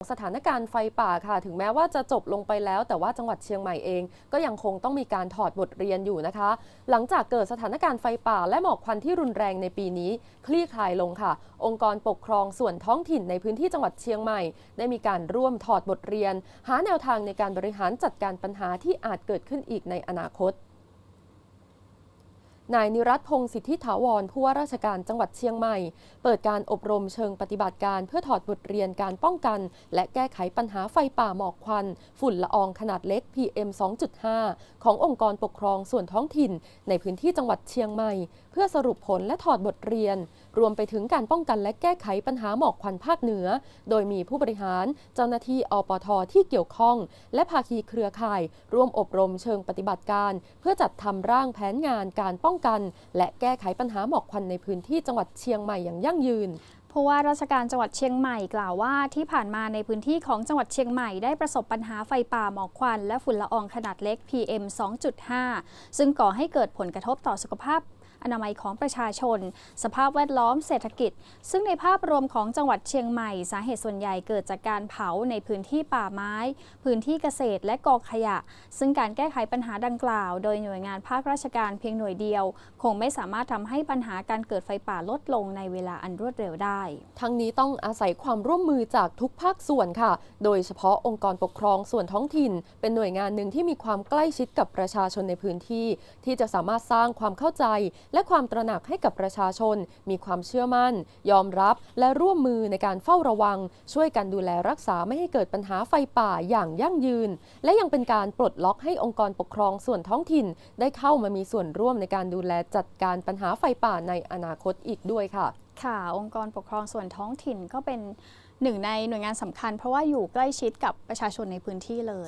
สถานการณ์ไฟป่าค่ะ ถึงแม้ว่าจะจบลงไปแล้ว แต่ว่าจังหวัดเชียงใหม่เอง ก็ยังคงต้องมีการถอดบทเรียนอยู่นะคะ หลังจากเกิดสถานการณ์ไฟป่า และหมอกควันที่รุนแรงในปีนี้ คลี่คลายลงค่ะ องค์กรปกครองส่วนท้องถิ่นในพื้นที่จังหวัดเชียงใหม่ ได้มีการร่วมถอดบทเรียน หาแนวทางในการบริหารจัดการปัญหาที่อาจเกิดขึ้นอีกในอนาคต นายนิรัตพงศ์สิทธิถาวรผู้ว่าราชการจังหวัดเชียงใหม่ เปิดการอบรมเชิงปฏิบัติการเพื่อถอดบทเรียนการป้องกัน และแก้ไขปัญหาไฟป่าหมอกควัน ฝุ่นละอองขนาดเล็ก PM 2.5 ขององค์กรปกครองส่วนท้องถิ่น ในพื้นที่จังหวัดเชียงใหม่ เพื่อสรุปผลและถอดบทเรียนรวมไปถึงการป้องกันและแก้ไขปัญหาหมอกควันภาคเหนือ โดยมีผู้บริหาร เจ้าหน้าที่อปทที่เกี่ยวข้อง และภาคีเครือข่าย ร่วมอบรมเชิงปฏิบัติการ เพื่อจัดทำร่างแผนงานการป้องกัน และแก้ไขปัญหาหมอกควันในพื้นที่จังหวัดเชียงใหม่อย่างยั่งยืนผู้ว่าราชการจังหวัดเชียงใหม่กล่าวว่าที่ผ่านมาในพื้นที่ของจังหวัดเชียงใหม่ได้ประสบปัญหาไฟป่าหมอกควัน และฝุ่นละอองขนาดเล็ก PM 2.5 ซึ่งก่อให้เกิดผลกระทบต่อสุขภาพ อนามัยของประชาชน สภาพแวดล้อมเศรษฐกิจ ซึ่งในภาพรวมของจังหวัดเชียงใหม่ สาเหตุส่วนใหญ่เกิดจากการเผาในพื้นที่ป่าไม้ พื้นที่เกษตรและกองขยะ ซึ่งการแก้ไขปัญหาดังกล่าว โดยหน่วยงานภาคราชการเพียงหน่วยเดียว คงไม่สามารถทำให้ปัญหาการเกิดไฟป่าลดลงในเวลาอันรวดเร็วได้ ทั้งนี้ต้องอาศัยความร่วมมือจากทุกภาคส่วนค่ะ โดยเฉพาะองค์กรปกครองส่วนท้องถิ่น เป็นหน่วยงานหนึ่งที่มีความใกล้ชิดกับประชาชนในพื้นที่ ที่จะสามารถสร้างความเข้าใจและความตระหนักให้กับประชาชน มีความเชื่อมั่น ยอมรับและร่วมมือในการเฝ้าระวัง ช่วยกันดูแลรักษาไม่ให้เกิดปัญหาไฟป่าอย่างยั่งยืน และยังเป็นการปลดล็อกให้องค์กรปกครองส่วนท้องถิ่น ได้เข้ามามีส่วนร่วมในการดูแลจัดการปัญหาไฟป่าในอนาคตอีกด้วยค่ะ ค่ะ องค์กรปกครองส่วนท้องถิ่นก็เป็นหนึ่งในหน่วยงานสำคัญ เพราะว่าอยู่ใกล้ชิดกับประชาชนในพื้นที่เลย